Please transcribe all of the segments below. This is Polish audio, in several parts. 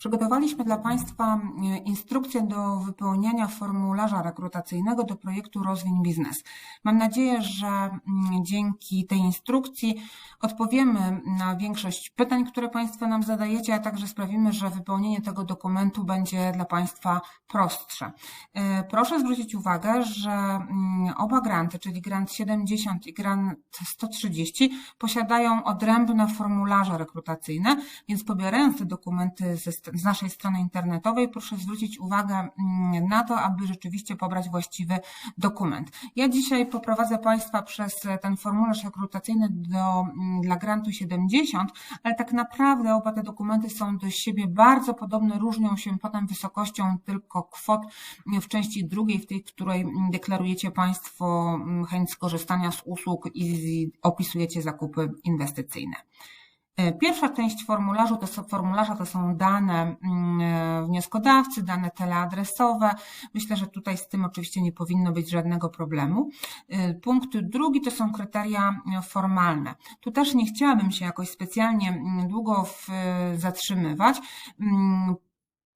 Przygotowaliśmy dla Państwa e, instrukcję do wypełniania formularza rekrutacyjnego do projektu Rozwiń Biznes. Mam nadzieję, że mm, dzięki tej instrukcji odpowiemy na większość pytań, które Państwo nam zadajecie, a także sprawimy, że wypełnienie tego dokumentu będzie dla Państwa prostsze. E, proszę zwrócić uwagę, że mm, oba granty, czyli grant 70 i grant 130, posiadają odrębne formularze rekrutacyjne, więc pobierając te dokumenty ze z naszej strony internetowej, proszę zwrócić uwagę mm, na to, aby rzeczywiście pobrać właściwy dokument. Ja dzisiaj poprowadzę Państwa przez ten formularz rekrutacyjny do, mm, dla grantu 70, ale tak naprawdę oba te dokumenty są do siebie bardzo podobne, różnią się potem wysokością tylko kwot w części drugiej, w tej, której deklarujecie Państwo mm, chęć skorzystania z usług i opisujecie zakupy inwestycyjne. E, pierwsza część formularzu to są, formularza to są dane mm, e, wnioskodawcy, dane teleadresowe. Myślę, że tutaj z tym oczywiście nie powinno być żadnego problemu. E, punkt drugi to są kryteria formalne. Tu też nie chciałabym się jakoś specjalnie mm, długo zatrzymywać.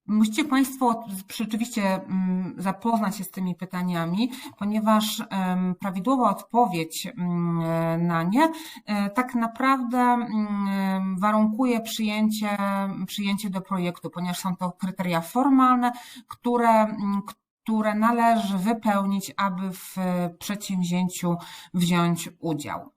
Musicie Państwo rzeczywiście mm, zapoznać się z tymi pytaniami, ponieważ prawidłowa odpowiedź mm, na nie e, tak naprawdę mm, warunkuje przyjęcie, przyjęcie do projektu, ponieważ są to kryteria formalne, które, które należy wypełnić, aby w przedsięwzięciu wziąć udział.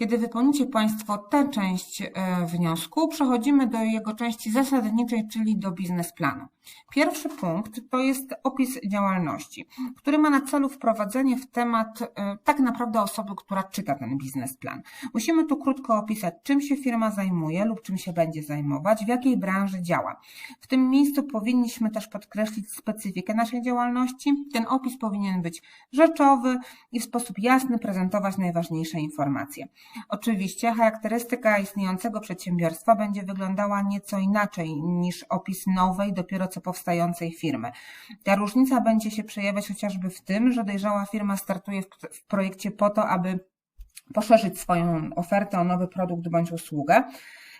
Kiedy wypełnicie Państwo tę część e, wniosku, przechodzimy do jego części zasadniczej, czyli do biznesplanu. Pierwszy punkt to jest opis działalności, który ma na celu wprowadzenie w temat e, tak naprawdę osoby, która czyta ten biznesplan. Musimy tu krótko opisać, czym się firma zajmuje lub czym się będzie zajmować, w jakiej branży działa. W tym miejscu powinniśmy też podkreślić specyfikę naszej działalności. Ten opis powinien być rzeczowy i w sposób jasny prezentować najważniejsze informacje. Oczywiście charakterystyka istniejącego przedsiębiorstwa będzie wyglądała nieco inaczej niż opis nowej, dopiero co powstającej firmy. Ta różnica będzie się przejawiać chociażby w tym, że dojrzała firma startuje w projekcie po to, aby poszerzyć swoją ofertę o nowy produkt bądź usługę,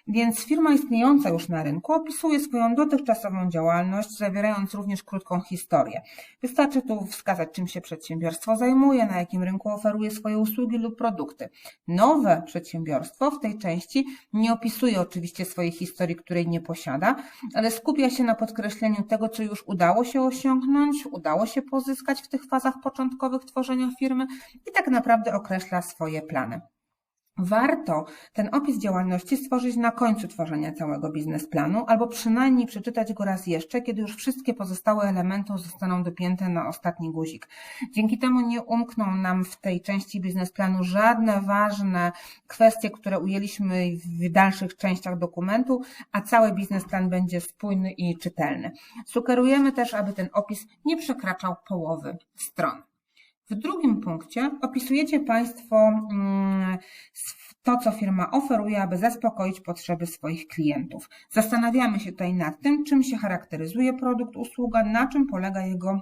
więc firma istniejąca już na rynku opisuje swoją dotychczasową działalność, zawierając również krótką historię. Wystarczy tu wskazać, czym się przedsiębiorstwo zajmuje, na jakim rynku oferuje swoje usługi lub produkty. Nowe przedsiębiorstwo w tej części nie opisuje oczywiście swojej historii, której nie posiada, ale skupia się na podkreśleniu tego, co już udało się osiągnąć, udało się pozyskać w tych fazach początkowych tworzenia firmy i tak naprawdę określa swoje plany. Warto ten opis działalności stworzyć na końcu tworzenia całego biznesplanu, albo przynajmniej przeczytać go raz jeszcze, kiedy już wszystkie pozostałe elementy zostaną dopięte na ostatni guzik. Dzięki temu nie umkną nam w tej części biznesplanu żadne ważne kwestie, które ujęliśmy w dalszych częściach dokumentu, a cały biznesplan będzie spójny i czytelny. Sugerujemy też, aby ten opis nie przekraczał połowy stron. W drugim punkcie opisujecie Państwo mm, to, co firma oferuje, aby zaspokoić potrzeby swoich klientów. Zastanawiamy się tutaj nad tym, czym się charakteryzuje produkt, usługa, na czym polega jego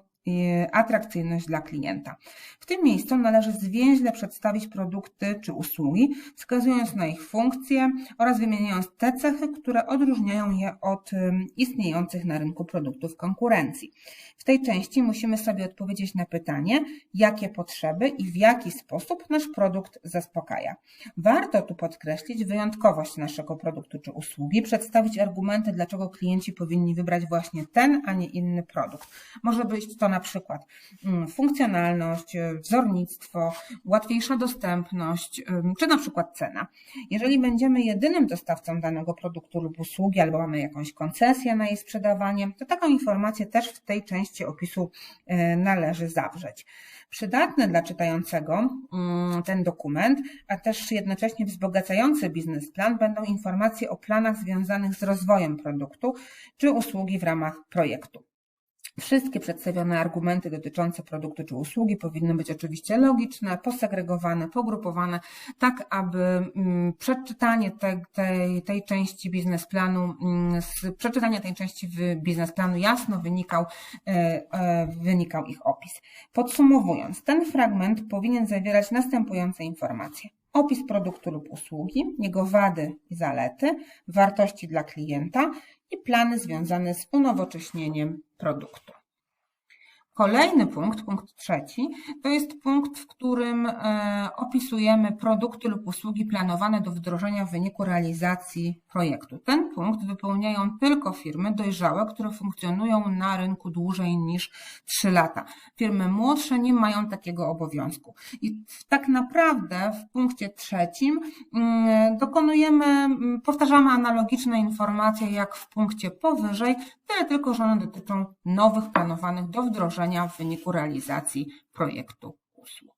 atrakcyjność dla klienta. W tym miejscu należy zwięźle przedstawić produkty czy usługi, wskazując na ich funkcje oraz wymieniając te cechy, które odróżniają je od istniejących na rynku produktów konkurencji. W tej części musimy sobie odpowiedzieć na pytanie, jakie potrzeby i w jaki sposób nasz produkt zaspokaja. Warto tu podkreślić wyjątkowość naszego produktu czy usługi, przedstawić argumenty, dlaczego klienci powinni wybrać właśnie ten, a nie inny produkt. Może być to na przykład mm, funkcjonalność, y, wzornictwo, łatwiejsza dostępność, czy na przykład cena. Jeżeli będziemy jedynym dostawcą danego produktu lub usługi, albo mamy jakąś koncesję na jej sprzedawanie, to taką informację też w tej części opisu y, należy zawrzeć. Przydatny dla czytającego mm, ten dokument, a też jednocześnie wzbogacający biznesplan będą informacje o planach związanych z rozwojem produktu czy usługi w ramach projektu. Wszystkie przedstawione argumenty dotyczące produktu czy usługi powinny być oczywiście logiczne, posegregowane, pogrupowane, tak aby mm, przeczytanie tej, tej, tej części biznesplanu, mm, z przeczytania tej części biznesplanu jasno wynikał, e, e, wynikał ich opis. Podsumowując, ten fragment powinien zawierać następujące informacje. opis produktu lub usługi, jego wady i zalety, wartości dla klienta i plany związane z unowocześnieniem produktu. Kolejny punkt, punkt trzeci, to jest punkt, w którym e, opisujemy produkty lub usługi planowane do wdrożenia w wyniku realizacji projektu. Ten punkt wypełniają tylko firmy dojrzałe, które funkcjonują na rynku dłużej niż 3 lata. Firmy młodsze nie mają takiego obowiązku. I tak naprawdę w punkcie trzecim mm, dokonujemy, mm, powtarzamy analogiczne informacje jak w punkcie powyżej, tyle tylko, że one dotyczą nowych planowanych do wdrożenia w wyniku realizacji projektu usług.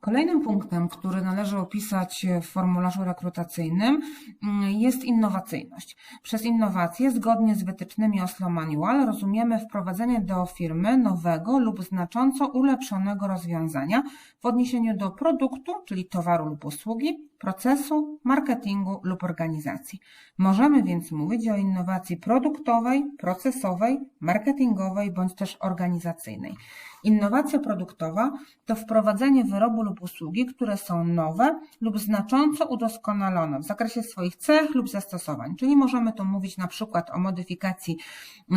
Kolejnym punktem, który należy opisać w formularzu rekrutacyjnym mm, jest innowacyjność. Przez innowacje, zgodnie z wytycznymi Oslo Manual, rozumiemy wprowadzenie do firmy nowego lub znacząco ulepszonego rozwiązania w odniesieniu do produktu, czyli towaru lub usługi, procesu, marketingu lub organizacji. Możemy więc mówić o innowacji produktowej, procesowej, marketingowej bądź też organizacyjnej. Innowacja produktowa to wprowadzenie wyrobu lub usługi, które są nowe lub znacząco udoskonalone w zakresie swoich cech lub zastosowań. Czyli możemy tu mówić na przykład o modyfikacji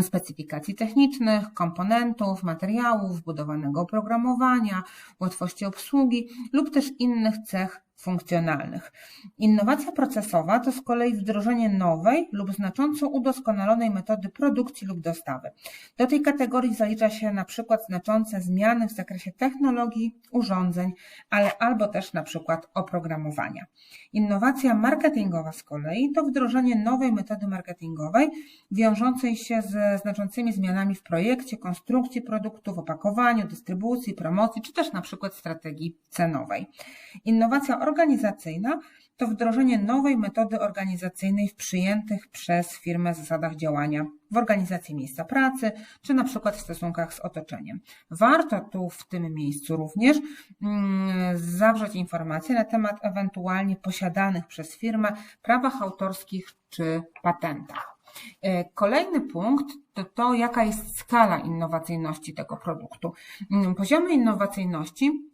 specyfikacji technicznych, komponentów, materiałów, budowanego oprogramowania, łatwości obsługi lub też innych cech funkcjonalnych. Innowacja procesowa to z kolei wdrożenie nowej lub znacząco udoskonalonej metody produkcji lub dostawy. Do tej kategorii zalicza się na przykład znaczące zmiany w zakresie technologii, urządzeń, ale albo też na przykład oprogramowania. Innowacja marketingowa z kolei to wdrożenie nowej metody marketingowej wiążącej się ze znaczącymi zmianami w projekcie, konstrukcji produktu, w opakowaniu, dystrybucji, promocji, czy też na przykład strategii cenowej. Innowacja organizacyjna to wdrożenie nowej metody organizacyjnej w przyjętych przez firmę zasadach działania w organizacji miejsca pracy, czy na przykład w stosunkach z otoczeniem. Warto tu w tym miejscu również mm, zawrzeć informacje na temat ewentualnie posiadanych przez firmę prawach autorskich czy patentach. E, kolejny punkt to to, jaka jest skala innowacyjności tego produktu. Mm, poziomy innowacyjności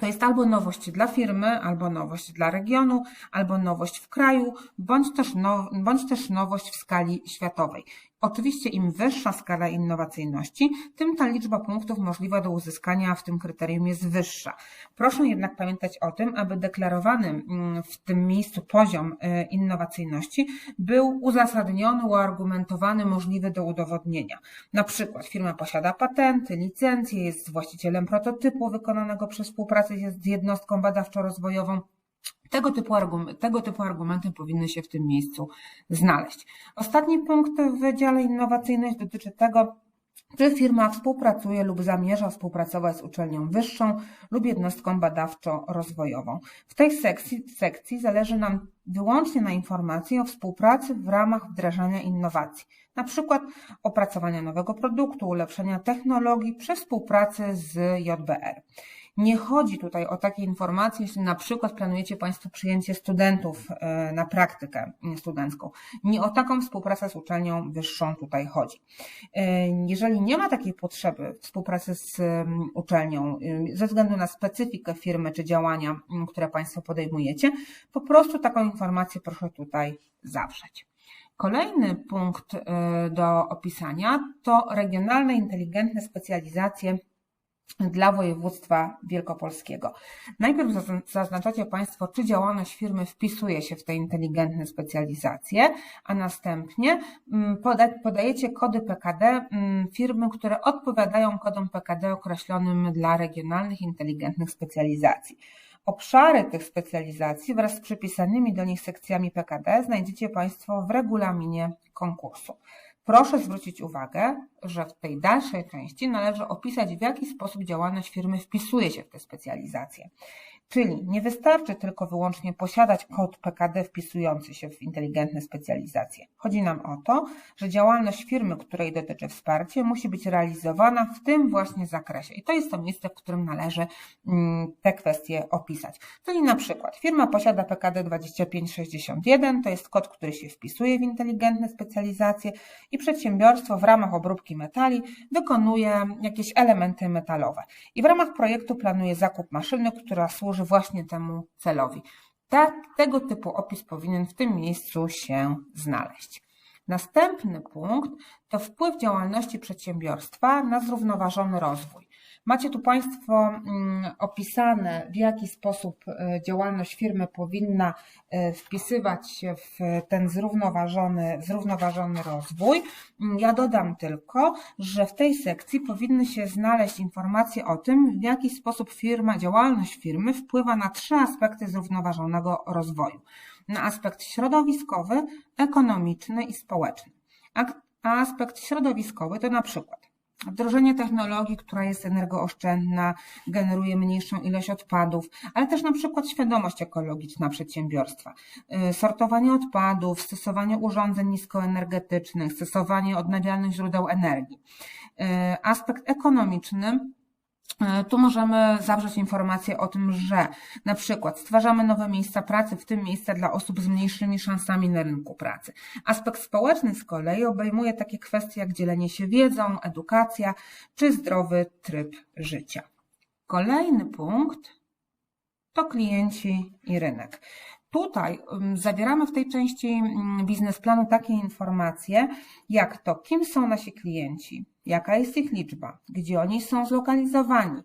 to jest albo nowość dla firmy, albo nowość dla regionu, albo nowość w kraju, bądź też, now, bądź też nowość w skali światowej. Oczywiście im wyższa skala innowacyjności, tym ta liczba punktów możliwa do uzyskania w tym kryterium jest wyższa. Proszę jednak pamiętać o tym, aby deklarowany mm, w tym miejscu poziom y, innowacyjności był uzasadniony, uargumentowany, możliwy do udowodnienia. Na przykład firma posiada patenty, licencje, jest właścicielem prototypu wykonanego przez współpracę z jednostką badawczo-rozwojową, tego typu, tego typu argumenty powinny się w tym miejscu znaleźć. Ostatni punkt w dziale innowacyjność dotyczy tego, czy firma współpracuje lub zamierza współpracować z uczelnią wyższą lub jednostką badawczo-rozwojową. W tej sekcji, sekcji zależy nam wyłącznie na informacji o współpracy w ramach wdrażania innowacji, na przykład opracowania nowego produktu, ulepszenia technologii przy współpracy z JBR. Nie chodzi tutaj o takie informacje, jeśli na przykład planujecie Państwo przyjęcie studentów e, na praktykę studencką. Nie o taką współpracę z uczelnią wyższą tutaj chodzi. E, jeżeli nie ma takiej potrzeby współpracy z uczelnią e, ze względu na specyfikę firmy czy działania, które Państwo podejmujecie, po prostu taką informację proszę tutaj zawrzeć. Kolejny punkt do opisania to regionalne inteligentne specjalizacje dla województwa wielkopolskiego. Najpierw zaznaczacie Państwo, czy działalność firmy wpisuje się w te inteligentne specjalizacje, a następnie mm, podajecie kody PKD mm, firmy, które odpowiadają kodom PKD określonym dla regionalnych inteligentnych specjalizacji. Obszary tych specjalizacji wraz z przypisanymi do nich sekcjami PKD znajdziecie Państwo w regulaminie konkursu. Proszę zwrócić uwagę, że w tej dalszej części należy opisać, w jaki sposób działalność firmy wpisuje się w te specjalizacje. Czyli nie wystarczy tylko wyłącznie posiadać kod PKD wpisujący się w inteligentne specjalizacje. Chodzi nam o to, że działalność firmy, której dotyczy wsparcie, musi być realizowana w tym właśnie zakresie. I to jest to miejsce, w którym należy mm, te kwestie opisać. Czyli na przykład firma posiada PKD 2561, to jest kod, który się wpisuje w inteligentne specjalizacje i przedsiębiorstwo w ramach obróbki metali wykonuje jakieś elementy metalowe. I w ramach projektu planuje zakup maszyny, która służy służy właśnie temu celowi. Tak, tego typu opis powinien w tym miejscu się znaleźć. Następny punkt to wpływ działalności przedsiębiorstwa na zrównoważony rozwój. Macie tu Państwo mm, opisane, w jaki sposób e, działalność firmy powinna e, wpisywać się w ten zrównoważony, zrównoważony rozwój. Mm, ja dodam tylko, że w tej sekcji powinny się znaleźć informacje o tym, w jaki sposób firma, działalność firmy wpływa na trzy aspekty zrównoważonego rozwoju. Na aspekt środowiskowy, ekonomiczny i społeczny. A aspekt środowiskowy to na przykład Wdrożenie technologii, która jest energooszczędna, generuje mniejszą ilość odpadów, ale też na przykład świadomość ekologiczna przedsiębiorstwa. Y, sortowanie odpadów, stosowanie urządzeń niskoenergetycznych, stosowanie odnawialnych źródeł energii. Y, aspekt ekonomiczny tu możemy zawrzeć informację o tym, że na przykład stwarzamy nowe miejsca pracy, w tym miejsca dla osób z mniejszymi szansami na rynku pracy. Aspekt społeczny z kolei obejmuje takie kwestie jak dzielenie się wiedzą, edukacja czy zdrowy tryb życia. Kolejny punkt to klienci i rynek. Tutaj zawieramy w tej części biznesplanu takie informacje, jak to, kim są nasi klienci, jaka jest ich liczba, gdzie oni są zlokalizowani,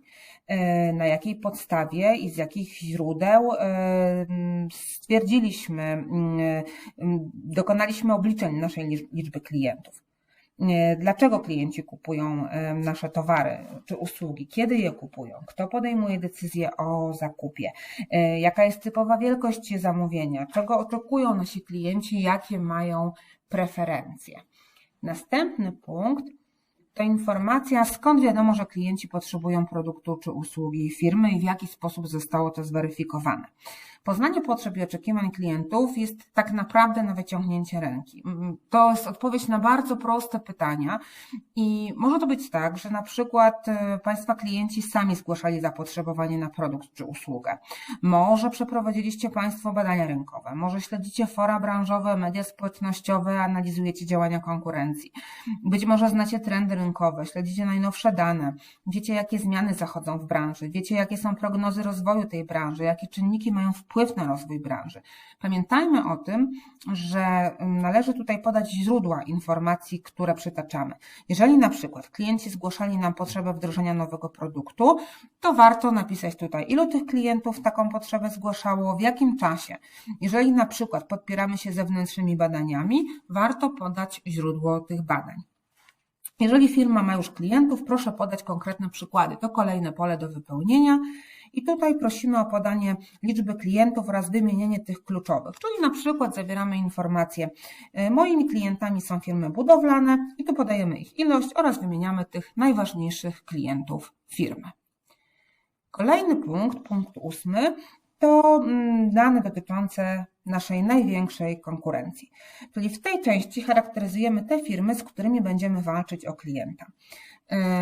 e, na jakiej podstawie i z jakich źródeł e, stwierdziliśmy, dokonaliśmy obliczeń naszej liczby klientów. Dlaczego klienci kupują nasze towary czy usługi? Kiedy je kupują? Kto podejmuje decyzję o zakupie? E, jaka jest typowa wielkość zamówienia? Czego oczekują nasi klienci? Jakie mają preferencje? Następny punkt to informacja, skąd wiadomo, że klienci potrzebują produktu czy usługi firmy i w jaki sposób zostało to zweryfikowane. Poznanie potrzeb i oczekiwań klientów jest tak naprawdę na wyciągnięcie ręki. Mm, to jest odpowiedź na bardzo proste pytania i może to być tak, że na przykład e, Państwa klienci sami zgłaszali zapotrzebowanie na produkt czy usługę. Może przeprowadziliście Państwo badania rynkowe, może śledzicie fora branżowe, media społecznościowe, analizujecie działania konkurencji. Być może znacie trendy rynkowe, śledzicie najnowsze dane, wiecie jakie zmiany zachodzą w branży, wiecie jakie są prognozy rozwoju tej branży, jakie czynniki mają wpływ wpływ na rozwój branży. Pamiętajmy o tym, że należy tutaj podać źródła informacji, które przytaczamy. Jeżeli na przykład klienci zgłaszali nam potrzebę wdrożenia nowego produktu, to warto napisać tutaj, ilu tych klientów taką potrzebę zgłaszało, w jakim czasie. Jeżeli na przykład podpieramy się zewnętrznymi badaniami, warto podać źródło tych badań. Jeżeli firma ma już klientów, proszę podać konkretne przykłady. To kolejne pole do wypełnienia. I tutaj prosimy o podanie liczby klientów oraz wymienienie tych kluczowych, czyli na przykład zawieramy informację, e, moimi klientami są firmy budowlane i tu podajemy ich ilość oraz wymieniamy tych najważniejszych klientów firmy. Kolejny punkt, punkt ósmy, to mm, dane dotyczące naszej największej konkurencji. Czyli w tej części charakteryzujemy te firmy, z którymi będziemy walczyć o klienta.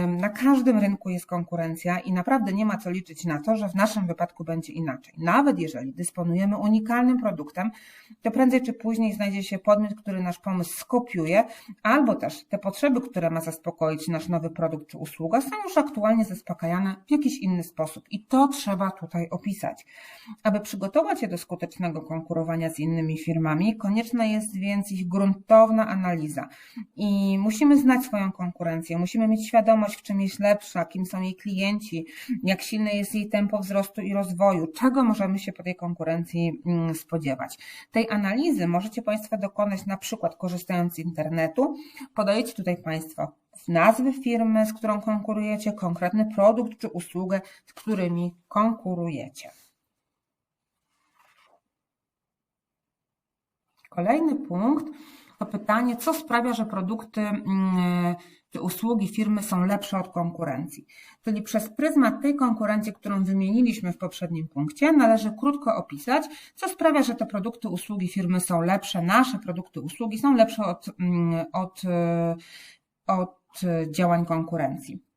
Na każdym rynku jest konkurencja i naprawdę nie ma co liczyć na to, że w naszym wypadku będzie inaczej. Nawet jeżeli dysponujemy unikalnym produktem, to prędzej czy później znajdzie się podmiot, który nasz pomysł skopiuje, albo też te potrzeby, które ma zaspokoić nasz nowy produkt czy usługa, są już aktualnie zaspokajane w jakiś inny sposób. I to trzeba tutaj opisać. Aby przygotować się do skutecznego konkurowania z innymi firmami, konieczna jest więc ich gruntowna analiza. I musimy znać swoją konkurencję, musimy mieć świadomość, w czym jest lepsza, kim są jej klienci, jak silne jest jej tempo wzrostu i rozwoju, czego możemy się po tej konkurencji mm, spodziewać. Tej analizy możecie Państwo dokonać na przykład korzystając z internetu. Podajecie tutaj Państwo nazwy firmy, z którą konkurujecie, konkretny produkt czy usługę, z którymi konkurujecie. Kolejny punkt to pytanie, co sprawia, że produkty mm, usługi firmy są lepsze od konkurencji. Czyli przez pryzmat tej konkurencji, którą wymieniliśmy w poprzednim punkcie, należy krótko opisać, co sprawia, że te produkty, usługi firmy są lepsze, nasze produkty, usługi są lepsze od, mm, od, od działań konkurencji.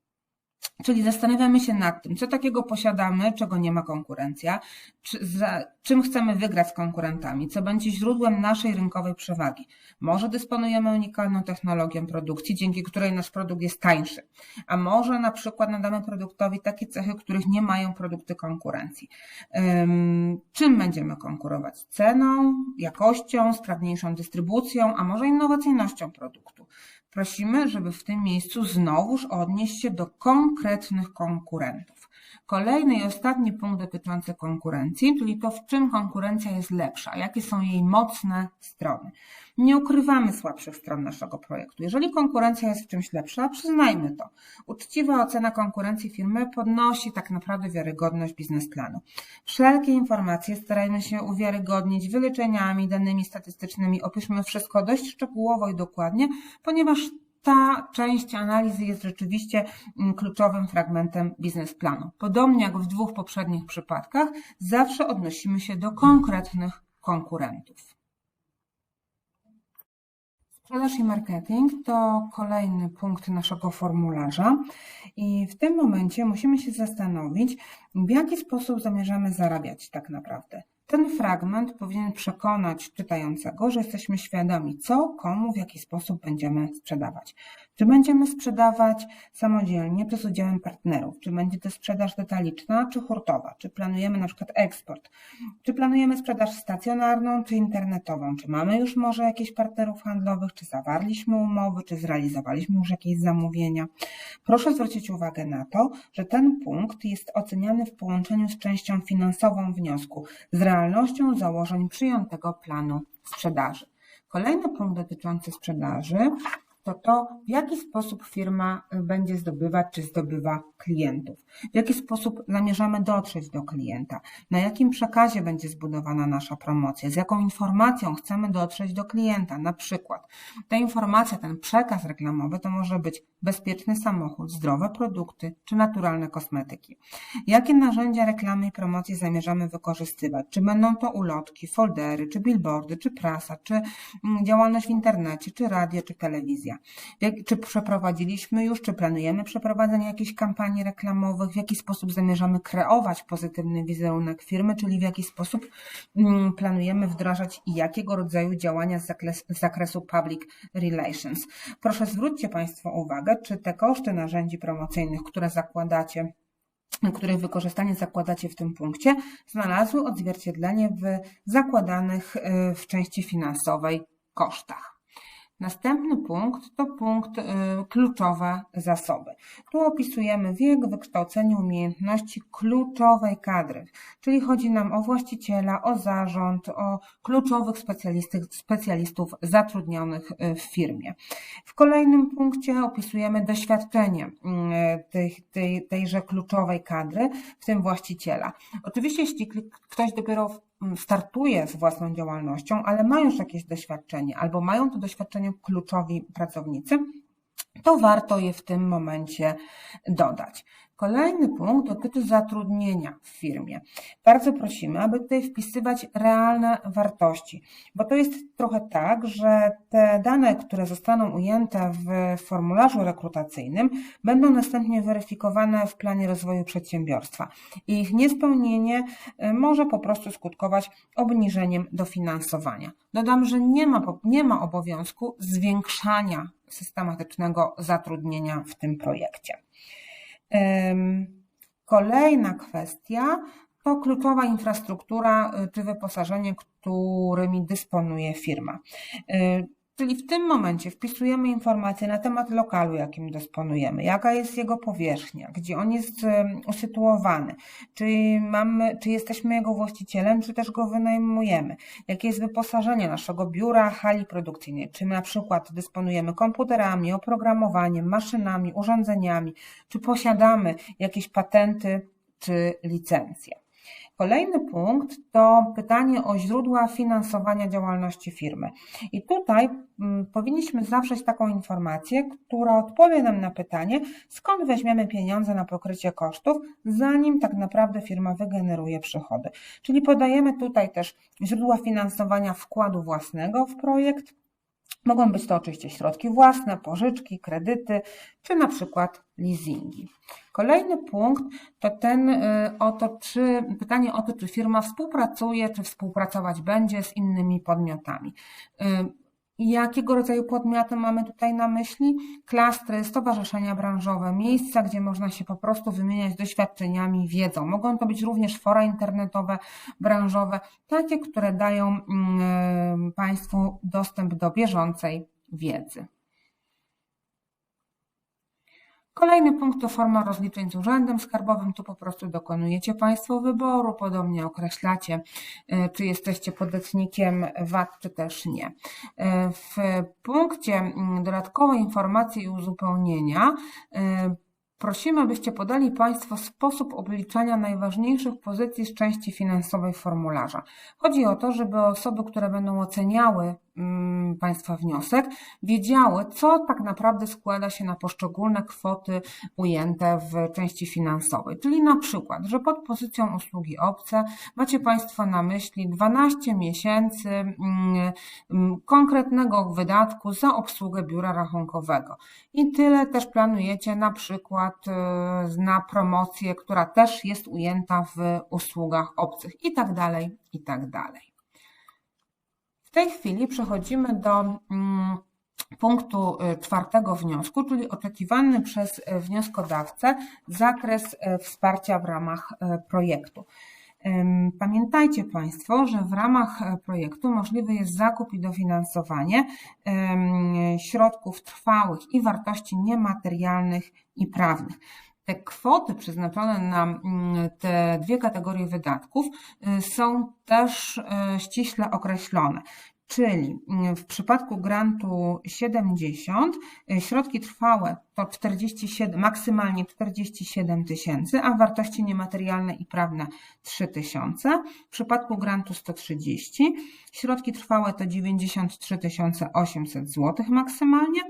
Czyli zastanawiamy się nad tym, co takiego posiadamy, czego nie ma konkurencja, czy, za, czym chcemy wygrać z konkurentami, co będzie źródłem naszej rynkowej przewagi. Może dysponujemy unikalną technologią produkcji, dzięki której nasz produkt jest tańszy, a może na przykład nadamy produktowi takie cechy, których nie mają produkty konkurencji. Um, czym będziemy konkurować? Ceną, jakością, sprawniejszą dystrybucją, a może innowacyjnością produktu. Prosimy, żeby w tym miejscu znowuż odnieść się do konkretnych konkurentów. Kolejny i ostatni punkt dotyczący konkurencji, czyli to, w czym konkurencja jest lepsza, jakie są jej mocne strony. Nie ukrywamy słabszych stron naszego projektu. Jeżeli konkurencja jest w czymś lepsza, przyznajmy to. Uczciwa ocena konkurencji firmy podnosi tak naprawdę wiarygodność biznesplanu. Wszelkie informacje starajmy się uwiarygodnić wyliczeniami, danymi statystycznymi. Opiszmy wszystko dość szczegółowo i dokładnie, ponieważ ta część analizy jest rzeczywiście mm, kluczowym fragmentem biznesplanu. Podobnie jak w dwóch poprzednich przypadkach, zawsze odnosimy się do konkretnych konkurentów. Sprzedaż i marketing to kolejny punkt naszego formularza i w tym momencie musimy się zastanowić, w jaki sposób zamierzamy zarabiać tak naprawdę. Ten fragment powinien przekonać czytającego, że jesteśmy świadomi, co, komu, w jaki sposób będziemy sprzedawać. Czy będziemy sprzedawać samodzielnie, czy z udziałem partnerów? Czy będzie to sprzedaż detaliczna, czy hurtowa? Czy planujemy na przykład eksport? Czy planujemy sprzedaż stacjonarną, czy internetową? Czy mamy już może jakichś partnerów handlowych? Czy zawarliśmy umowy? Czy zrealizowaliśmy już jakieś zamówienia? Proszę zwrócić uwagę na to, że ten punkt jest oceniany w połączeniu z częścią finansową wniosku, z realnością założeń przyjętego planu sprzedaży. Kolejny punkt dotyczący sprzedaży to to, w jaki sposób firma y, będzie zdobywać czy zdobywa klientów, w jaki sposób zamierzamy dotrzeć do klienta, na jakim przekazie będzie zbudowana nasza promocja, z jaką informacją chcemy dotrzeć do klienta. Na przykład ta informacja, ten przekaz reklamowy to może być bezpieczny samochód, zdrowe produkty czy naturalne kosmetyki. Jakie narzędzia reklamy i promocji zamierzamy wykorzystywać? Czy będą to ulotki, foldery, czy billboardy, czy prasa, czy mm, działalność w internecie, czy radio, czy telewizja? Czy przeprowadziliśmy już, czy planujemy przeprowadzenie jakichś kampanii reklamowych? W jaki sposób zamierzamy kreować pozytywny wizerunek firmy, czyli w jaki sposób mm, planujemy wdrażać i jakiego rodzaju działania z zakresu public relations? Proszę zwróćcie Państwo uwagę, czy te koszty narzędzi promocyjnych, które zakładacie, których wykorzystanie zakładacie w tym punkcie, znalazły odzwierciedlenie w zakładanych y, w części finansowej kosztach. Następny punkt to punkt y, kluczowe zasoby. Tu opisujemy wiek, wykształcenie, umiejętności kluczowej kadry, czyli chodzi nam o właściciela, o zarząd, o kluczowych specjalistów zatrudnionych y, w firmie. W kolejnym punkcie opisujemy doświadczenie y, tej, tej, tejże kluczowej kadry, w tym właściciela. Oczywiście, jeśli ktoś dopiero startuje z własną działalnością, ale mają już jakieś doświadczenie albo mają to doświadczenie kluczowi pracownicy, to warto je w tym momencie dodać. Kolejny punkt dotyczy zatrudnienia w firmie. Bardzo prosimy, aby tutaj wpisywać realne wartości, bo to jest trochę tak, że te dane, które zostaną ujęte w formularzu rekrutacyjnym, będą następnie weryfikowane w planie rozwoju przedsiębiorstwa. I ich niespełnienie y, może po prostu skutkować obniżeniem dofinansowania. Dodam, że nie ma, nie ma obowiązku zwiększania systematycznego zatrudnienia w tym projekcie. Kolejna kwestia to kluczowa infrastruktura y, czy wyposażenie, którymi dysponuje firma. Czyli w tym momencie wpisujemy informacje na temat lokalu, jakim dysponujemy, jaka jest jego powierzchnia, gdzie on jest usytuowany, czy, mamy, czy jesteśmy jego właścicielem, czy też go wynajmujemy, jakie jest wyposażenie naszego biura, hali produkcyjnej, czy na przykład dysponujemy komputerami, oprogramowaniem, maszynami, urządzeniami, czy posiadamy jakieś patenty czy licencje. Kolejny punkt to pytanie o źródła finansowania działalności firmy. I tutaj mm, powinniśmy zawrzeć taką informację, która odpowie nam na pytanie, skąd weźmiemy pieniądze na pokrycie kosztów, zanim tak naprawdę firma wygeneruje przychody. Czyli podajemy tutaj też źródła finansowania wkładu własnego w projekt. Mogą być to oczywiście środki własne, pożyczki, kredyty, czy na przykład leasingi. Kolejny punkt to ten y, oto, czy pytanie o to, czy firma współpracuje, czy współpracować będzie z innymi podmiotami. Y, Jakiego rodzaju podmioty mamy tutaj na myśli? Klastry, stowarzyszenia branżowe, miejsca, gdzie można się po prostu wymieniać doświadczeniami, wiedzą. Mogą to być również fora internetowe, branżowe, takie, które dają mm, Państwu dostęp do bieżącej wiedzy. Kolejny punkt to forma rozliczeń z Urzędem Skarbowym. Tu po prostu dokonujecie Państwo wyboru, podobnie określacie, e, czy jesteście podatnikiem VAT, czy też nie. E, w punkcie mm, dodatkowej informacji i uzupełnienia e, Prosimy, abyście podali Państwo sposób obliczania najważniejszych pozycji z części finansowej formularza. Chodzi o to, żeby osoby, które będą oceniały państwa wniosek, wiedziały, co tak naprawdę składa się na poszczególne kwoty ujęte w części finansowej. Czyli na przykład, że pod pozycją usługi obce macie Państwo na myśli 12 miesięcy mm, mm, konkretnego wydatku za obsługę biura rachunkowego. I tyle też planujecie na przykład y, na promocję, która też jest ujęta w usługach obcych i tak dalej, i tak dalej tej chwili przechodzimy do mm, punktu y, czwartego wniosku, czyli oczekiwany przez y, wnioskodawcę zakres y, wsparcia w ramach projektu. Pamiętajcie Państwo, że w ramach projektu możliwy jest zakup i dofinansowanie środków trwałych i wartości niematerialnych i prawnych. Te kwoty przeznaczone na mm, te dwie kategorie wydatków y, są też y, ściśle określone. Czyli mm, w przypadku grantu 70 y, środki trwałe to 47, maksymalnie 47 tysięcy, a wartości niematerialne i prawne 3 tysiące. W przypadku grantu 130 środki trwałe to 93 800 zł maksymalnie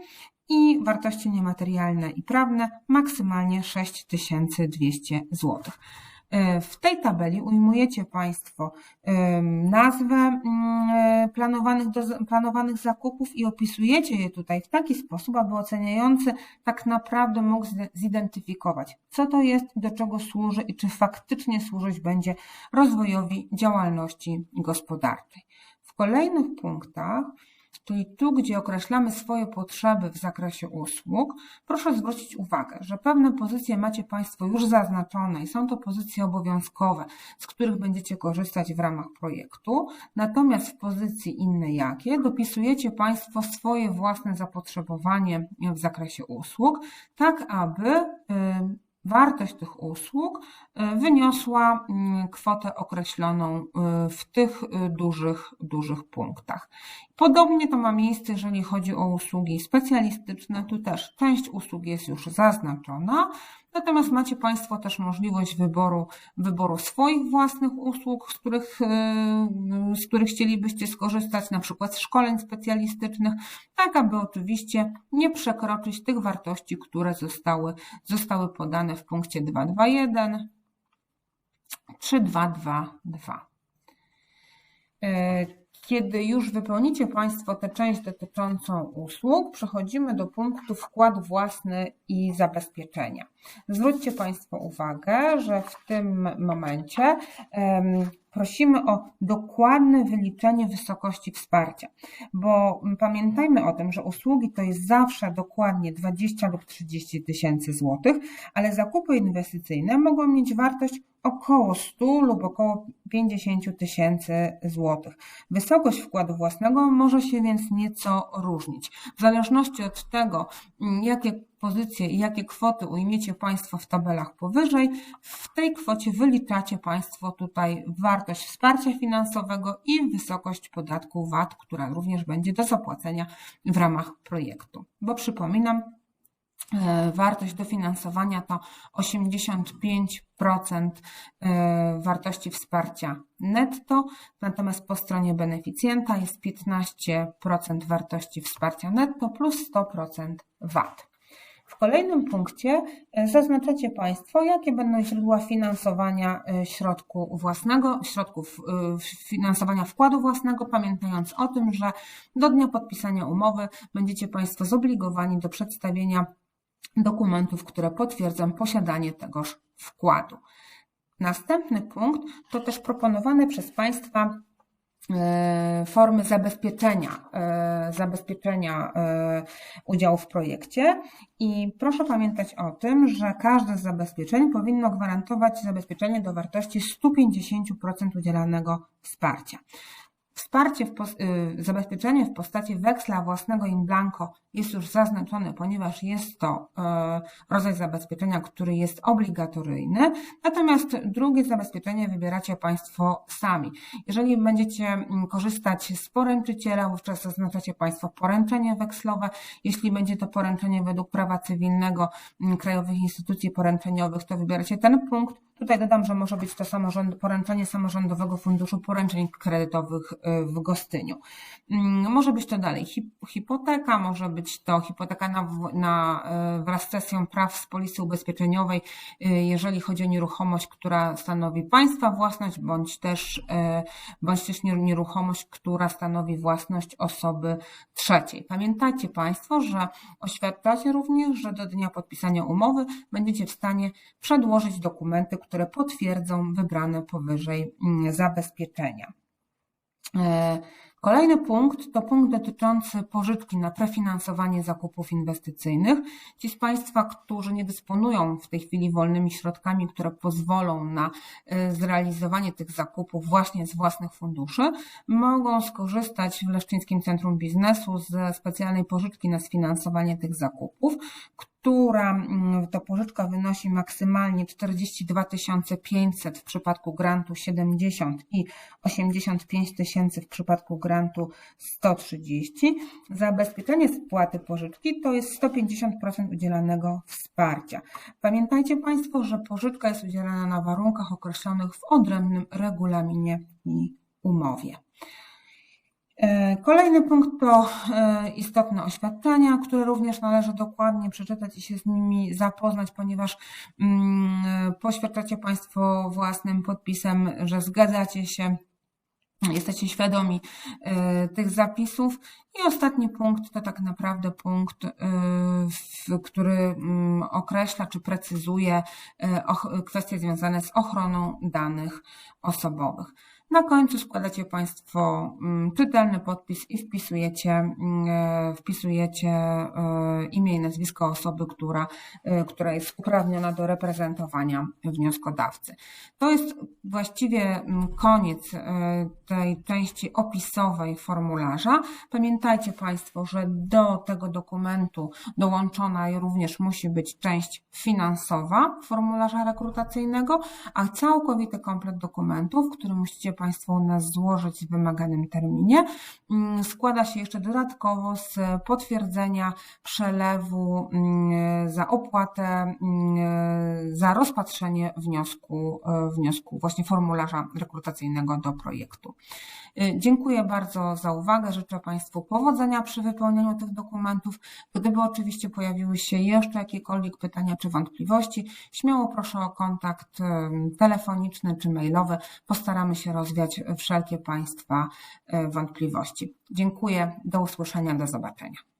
i wartości niematerialne i prawne maksymalnie 6200 zł. E, w tej tabeli ujmujecie Państwo nazwę mm, e, planowanych, do, planowanych zakupów i opisujecie je tutaj w taki sposób, aby oceniający tak naprawdę mógł zidentyfikować, co to jest, do czego służy i czy faktycznie służyć będzie rozwojowi działalności gospodarczej. W kolejnych punktach czyli tu, gdzie określamy swoje potrzeby w zakresie usług, proszę zwrócić uwagę, że pewne pozycje macie Państwo już zaznaczone i są to pozycje obowiązkowe, z których będziecie korzystać w ramach projektu, natomiast w pozycji inne jakie dopisujecie Państwo swoje własne zapotrzebowanie w zakresie usług, tak aby wartość tych usług e, wyniosła mm, kwotę określoną e, w tych e, dużych, dużych punktach. Podobnie to ma miejsce, jeżeli chodzi o usługi specjalistyczne. Tu też część usług jest już zaznaczona, natomiast macie Państwo też możliwość wyboru, wyboru swoich własnych usług, z których, z których chcielibyście skorzystać, na przykład z szkoleń specjalistycznych, tak aby oczywiście nie przekroczyć tych wartości, które zostały, zostały podane w punkcie 221 czy 222. Kiedy już wypełnicie Państwo tę część dotyczącą usług, przechodzimy do punktu wkład własny i zabezpieczenia. Zwróćcie Państwo uwagę, że w tym momencie prosimy o dokładne wyliczenie wysokości wsparcia, bo pamiętajmy o tym, że usługi to jest zawsze dokładnie 20 lub 30 tysięcy złotych, ale zakupy inwestycyjne mogą mieć wartość około 100 lub około 50 tysięcy złotych. Wysokość wkładu własnego może się więc nieco różnić. W zależności od tego, jakie pozycje i jakie kwoty ujmiecie Państwo w tabelach powyżej, w tej kwocie wyliczacie Państwo tutaj wartość wsparcia finansowego i wysokość podatku VAT, która również będzie do zapłacenia w ramach projektu. Bo przypominam, e, wartość dofinansowania to 85% e, wartości wsparcia netto, natomiast po stronie beneficjenta jest 15% wartości wsparcia netto plus 100% VAT. W kolejnym punkcie e, zaznaczacie Państwo, jakie będą źródła finansowania e, środku własnego, środków e, finansowania wkładu własnego, pamiętając o tym, że do dnia podpisania umowy będziecie Państwo zobligowani do przedstawienia dokumentów, które potwierdzą posiadanie tegoż wkładu. Następny punkt to też proponowane przez Państwa formy zabezpieczenia, e, zabezpieczenia e, udziału w projekcie. I proszę pamiętać o tym, że każde z zabezpieczeń powinno gwarantować zabezpieczenie do wartości 150% udzielanego wsparcia. Wsparcie, w y, zabezpieczenie w postaci weksla własnego in blanco jest już zaznaczone, ponieważ jest to y, rodzaj zabezpieczenia, który jest obligatoryjny, natomiast drugie zabezpieczenie wybieracie Państwo sami. Jeżeli będziecie mm, korzystać z poręczyciela, wówczas zaznaczacie Państwo poręczenie wekslowe. Jeśli będzie to poręczenie według prawa cywilnego mm, krajowych instytucji poręczeniowych, to wybieracie ten punkt. Tutaj dodam, że może być to samorząd, poręczenie samorządowego funduszu poręczeń kredytowych y, w Gostyniu. Mm, może być to dalej hipoteka, może być to hipoteka na, na, y, wraz z cesją praw z polisy ubezpieczeniowej, y, jeżeli chodzi o nieruchomość, która stanowi państwa własność, bądź też, bądź też nieruchomość, która stanowi własność osoby trzeciej. Pamiętajcie Państwo, że oświadczacie również, że do dnia podpisania umowy będziecie w stanie przedłożyć dokumenty, które potwierdzą wybrane powyżej mm, zabezpieczenia. Kolejny punkt to punkt dotyczący pożyczki na prefinansowanie zakupów inwestycyjnych. Ci z Państwa, którzy nie dysponują w tej chwili wolnymi środkami, które pozwolą na e, zrealizowanie tych zakupów właśnie z własnych funduszy, mogą skorzystać w Leszczyńskim Centrum Biznesu ze specjalnej pożyczki na sfinansowanie tych zakupów, która mm, to pożyczka wynosi maksymalnie 42 500 w przypadku grantu 70 i 85 tysięcy w przypadku grantu 130. Zabezpieczenie spłaty pożyczki to jest 150% udzielanego wsparcia. Pamiętajcie Państwo, że pożyczka jest udzielana na warunkach określonych w odrębnym regulaminie i umowie. E, kolejny punkt to e, istotne oświadczenia, które również należy dokładnie przeczytać i się z nimi zapoznać, ponieważ mm, poświadczacie Państwo własnym podpisem, że zgadzacie się jesteście świadomi e, tych zapisów. I ostatni punkt to tak naprawdę punkt, który mm, określa czy precyzuje kwestie związane z ochroną danych osobowych. Na końcu składacie Państwo mm, czytelny podpis i wpisujecie, mm, e, wpisujecie e, imię i nazwisko osoby, która, e, która jest uprawniona do reprezentowania wnioskodawcy. To jest właściwie mm, koniec tej części opisowej formularza. Pamiętajcie Państwo, że do tego dokumentu dołączona również musi być część finansowa formularza rekrutacyjnego, a całkowity komplet dokumentów, który musicie Państwo u nas złożyć w wymaganym terminie. Mm, składa się jeszcze dodatkowo z potwierdzenia przelewu mm, za opłatę, mm, za rozpatrzenie wniosku, e, wniosku właśnie formularza rekrutacyjnego do projektu. E, dziękuję bardzo za uwagę. Życzę Państwu powodzenia przy wypełnianiu tych dokumentów. Gdyby oczywiście pojawiły się jeszcze jakiekolwiek pytania czy wątpliwości, śmiało proszę o kontakt telefoniczny czy mailowy. Postaramy się rozwiać wszelkie Państwa e, wątpliwości. Dziękuję, do usłyszenia, do zobaczenia.